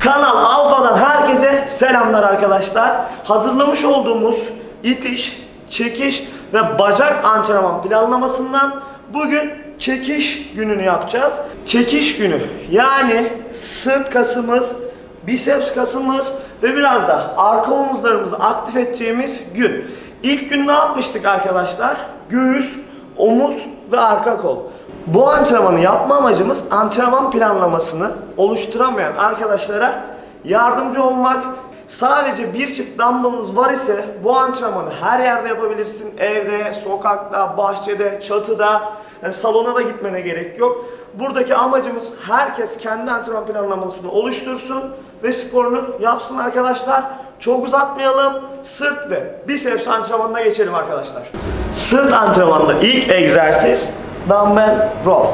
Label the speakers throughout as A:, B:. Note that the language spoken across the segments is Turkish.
A: Kanal Alfa'dan herkese selamlar arkadaşlar. Hazırlamış olduğumuz itiş, çekiş ve bacak antrenman planlamasından bugün çekiş gününü yapacağız. Çekiş günü yani sırt kasımız, biceps kasımız ve biraz da arka omuzlarımızı aktif edeceğimiz gün. İlk gün ne yapmıştık arkadaşlar? Göğüs, omuz ve arka kol. Bu antrenmanı yapma amacımız antrenman planlamasını oluşturamayan arkadaşlara yardımcı olmak. Sadece bir çift dumbbellınız var ise bu antrenmanı her yerde yapabilirsin. Evde, sokakta, bahçede, çatıda, yani salona da gitmene gerek yok. Buradaki amacımız herkes kendi antrenman planlamasını oluştursun ve sporunu yapsın arkadaşlar. Çok uzatmayalım. Sırt ve biceps antrenmanına geçelim arkadaşlar. Sırt antrenmanında ilk egzersiz dumbbell row.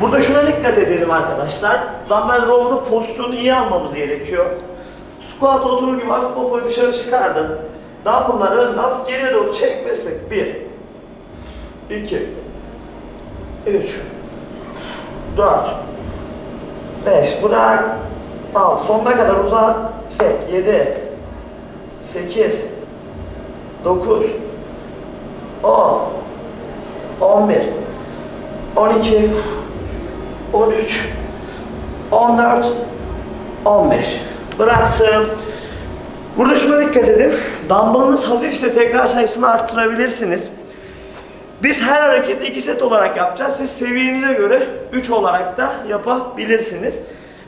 A: Burada şuna dikkat edelim arkadaşlar. Dumbbell row'da pozisyonu iyi almamız gerekiyor. Squat oturur gibi hafif popoyu dışarı çıkardın. Dumbbell'ları önden hafif geriye doğru çekmesek. 1 2 3 4 5 Bırak. Al. Sonuna kadar uzat. Çek. 7 8 9 10 11 12 13 14 15 Bıraktım. Burada şuna dikkat edin. Dumbbell'ınız hafifse tekrar sayısını arttırabilirsiniz. Biz her hareketi 2 set olarak yapacağız. Siz seviyenize göre 3 olarak da yapabilirsiniz.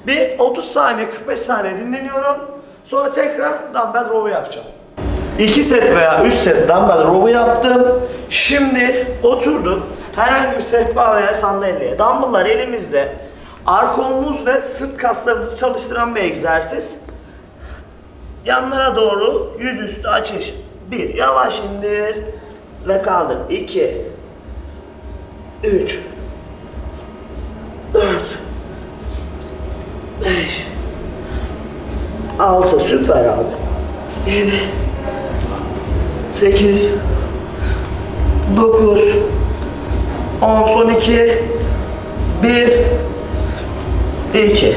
A: Bir 30 saniye 45 saniye dinleniyorum. Sonra tekrar dumbbell row yapacağım. 2 set veya 3 set dumbbell row'u yaptım. Şimdi oturduk. Herhangi bir sehpa veya sandalyeye. Dumbbell'lar elimizde. Arka ve sırt kaslarımızı çalıştıran bir egzersiz. Yanlara doğru yüzüstü açış. 1. Yavaş indir ve kaldır. 2 3 4 5 6 süper abi. 7 8 9 10 son 2 1 2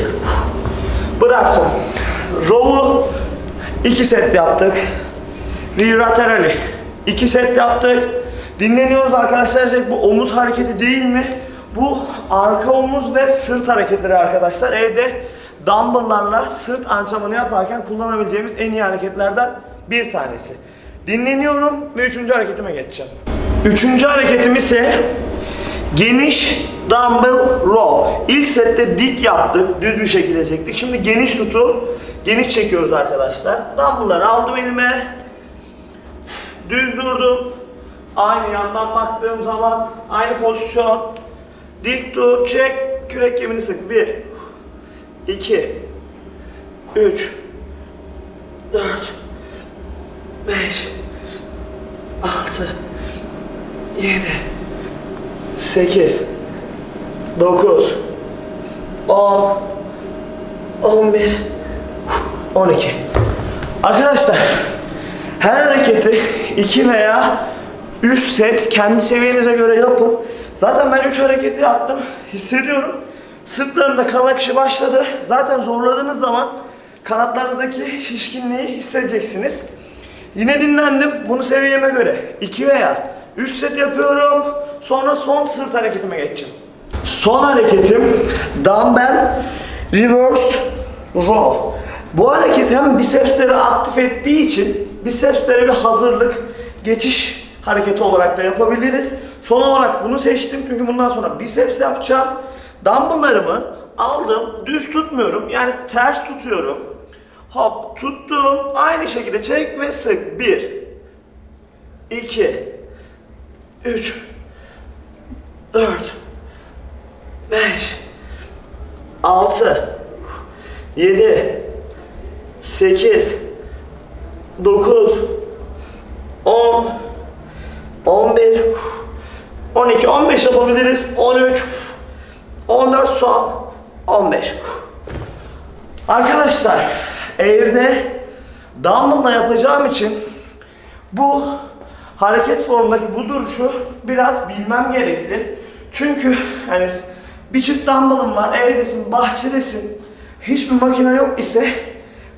A: Bıraktım. Row'u 2 set yaptık. Rear laterally 2 set yaptık. Dinleniyoruz arkadaşlar. Bu omuz hareketi değil mi? Bu arka omuz ve sırt hareketleri arkadaşlar. Evde dumbbell'larla sırt antrenmanı yaparken kullanabileceğimiz en iyi hareketlerden bir tanesi. Dinleniyorum ve üçüncü hareketime geçeceğim. Üçüncü hareketim ise geniş dumbbell row. İlk sette dik yaptık, düz bir şekilde çektik. Şimdi geniş tutu, geniş çekiyoruz arkadaşlar. Dumbbell'ları aldım elime, düz durdum. Aynı yandan baktığım zaman aynı pozisyon. Dik dur, çek, kürek kemiğini sık. 1 2 3 4 5 6 7 8 9 10 11 12 Arkadaşlar her hareketi 2 veya 3 set kendi seviyenize göre yapın. Zaten ben 3 hareketi yaptım. Hissediyorum. Sırtlarımda kan akışı başladı. Zaten zorladığınız zaman kanatlarınızdaki şişkinliği hissedeceksiniz. Yine dinlendim. Bunu seviyeme göre 2 veya 3 set yapıyorum. Sonra son sırt hareketime geçeceğim. Son hareketim dumbbell reverse row. Bu hareket hem bisepsleri aktif ettiği için bicepslere bir hazırlık, geçiş hareketi olarak da yapabiliriz. Son olarak bunu seçtim çünkü bundan sonra biceps yapacağım. Dumbbell'larımı aldım, düz tutmuyorum yani ters tutuyorum. Hop tuttum, aynı şekilde çek ve sık. 1 2 3 4 5 6 7 8 9 10 11 12 15 yapabiliriz. 13 14 son. 15 Arkadaşlar evde dumbbell'la yapacağım için bu hareket formundaki bu duruşu biraz bilmem gerekli. Çünkü hani bir çift dumbbell'ın var, evdesin, bahçedesin. hiçbir makine yok ise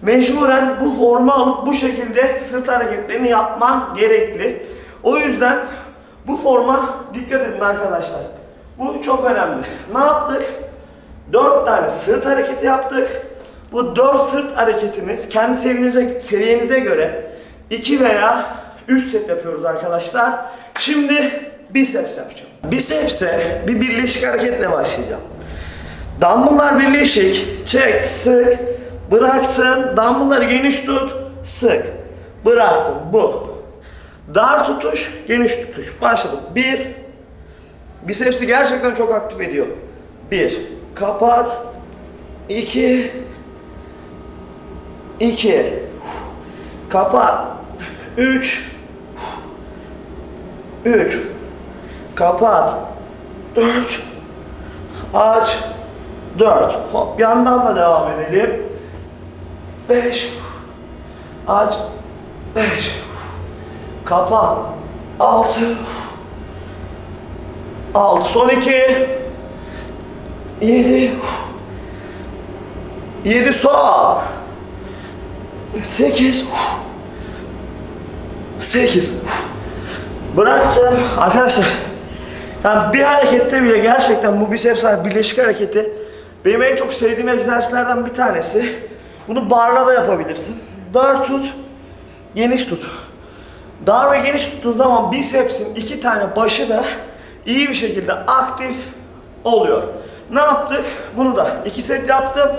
A: mecburen bu formu alıp bu şekilde sırt hareketlerini yapman gerekli. O yüzden bu forma dikkat edin arkadaşlar. Bu çok önemli. Ne yaptık? 4 tane sırt hareketi yaptık. Bu 4 sırt hareketiniz kendi seviyenize, seviyenize göre 2 veya 3 set yapıyoruz arkadaşlar. Şimdi biceps yapacağım. Biceps'e bir birleşik hareketle başlayacağım. Dumbbell'lar birleşik. Çek, sık, bıraktın. Dumbbell'ları geniş tut, sık. Bıraktın. Bu. Dar tutuş, geniş tutuş. Başladık. Bir. Bicepsi gerçekten çok aktif ediyor. Bir. Kapat. İki. İki. Kapat. Üç. Üç. Kapat. Dört. Aç. 4. Hop yandan da devam edelim. 5. Aç. 5. Kapa. 6. 6. Son 2. 7. 7 sol. 8. 8. Bıraktım. Arkadaşlar yani bir harekette bile gerçekten bu biceps birleşik hareketi benim en çok sevdiğim egzersizlerden bir tanesi. Bunu barla da yapabilirsin. Dar tut, geniş tut. Dar ve geniş tuttuğun zaman bicepsin iki tane başı da iyi bir şekilde aktif oluyor. Ne yaptık? Bunu da iki set yaptım.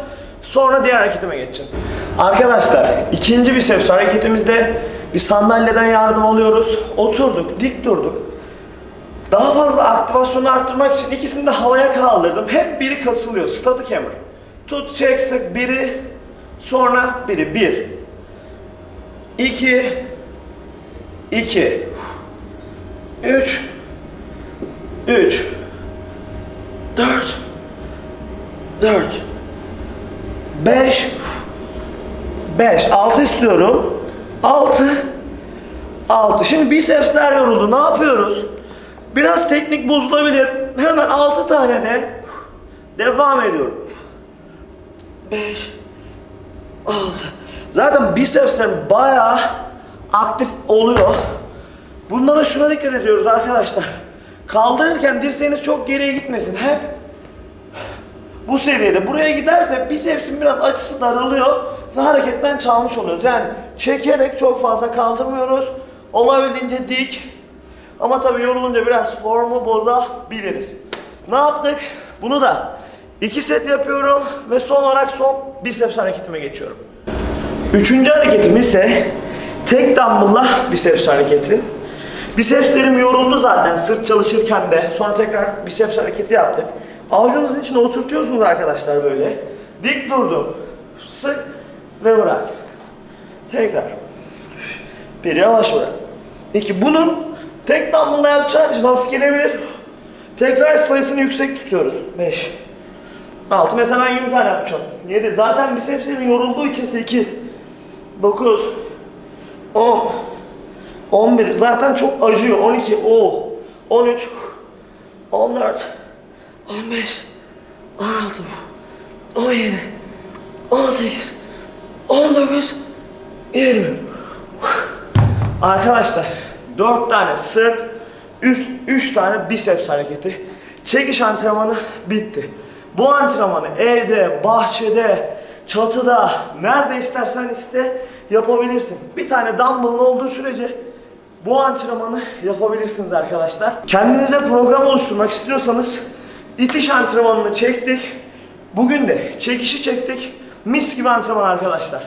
A: Sonra diğer hareketime geçeceğim. Arkadaşlar ikinci biceps hareketimizde bir sandalyeden yardım alıyoruz. Oturduk, dik durduk. Daha fazla aktivasyonu arttırmak için ikisini de havaya kaldırdım. Hep biri kasılıyor. Static hammer. Tut, çek, sık. Biri, sonra biri. Bir. İki. iki, Üç. Üç. Dört. Dört. Beş. Beş. Altı istiyorum. Altı. Altı. Şimdi bicepsler yoruldu. Ne yapıyoruz? Biraz teknik bozulabilir. Hemen 6 tane de devam ediyorum. 5 6 Zaten bicepslerim bayağı aktif oluyor. Bunda da şuna dikkat ediyoruz arkadaşlar. Kaldırırken dirseğiniz çok geriye gitmesin. Hep bu seviyede. Buraya giderse bicepsin biraz açısı daralıyor ve hareketten çalmış oluyoruz. Yani çekerek çok fazla kaldırmıyoruz. Olabildiğince dik, ama tabii yorulunca biraz formu bozabiliriz. Ne yaptık? Bunu da iki set yapıyorum ve son olarak son biceps hareketime geçiyorum. Üçüncü hareketim ise tek dumbbell'la biceps hareketi. Bicepslerim yoruldu zaten sırt çalışırken de. Sonra tekrar biceps hareketi yaptık. Avucunuzun içine oturtuyorsunuz arkadaşlar böyle. Dik durdum. Sık ve bırak. Tekrar. Bir yavaş bırak. İki. Bunun Tek dumbbell'la yapacağın için hafif gelebilir. Tekrar sayısını yüksek tutuyoruz. 5 6 mesela ben 20 tane yapacağım. 7 zaten bisepsimin yorulduğu için 8 9 10 11 zaten çok acıyor. 12 o 13 14 15 16 17 18 19 20 Arkadaşlar 4 tane sırt, üst 3 tane biceps hareketi. Çekiş antrenmanı bitti. Bu antrenmanı evde, bahçede, çatıda, nerede istersen iste yapabilirsin. Bir tane dumbbell'ın olduğu sürece bu antrenmanı yapabilirsiniz arkadaşlar. Kendinize program oluşturmak istiyorsanız itiş antrenmanını çektik. Bugün de çekişi çektik. Mis gibi antrenman arkadaşlar.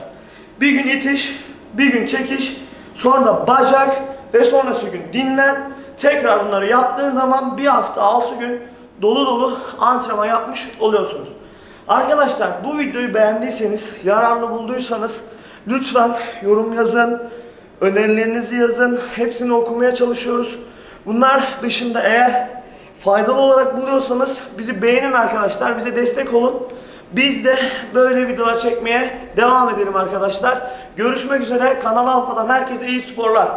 A: Bir gün itiş, bir gün çekiş, sonra da bacak, ve sonrası gün dinlen. Tekrar bunları yaptığın zaman bir hafta 6 gün dolu dolu antrenman yapmış oluyorsunuz. Arkadaşlar bu videoyu beğendiyseniz, yararlı bulduysanız lütfen yorum yazın, önerilerinizi yazın. Hepsini okumaya çalışıyoruz. Bunlar dışında eğer faydalı olarak buluyorsanız bizi beğenin arkadaşlar, bize destek olun. Biz de böyle videolar çekmeye devam edelim arkadaşlar. Görüşmek üzere. Kanal Alfa'dan herkese iyi sporlar.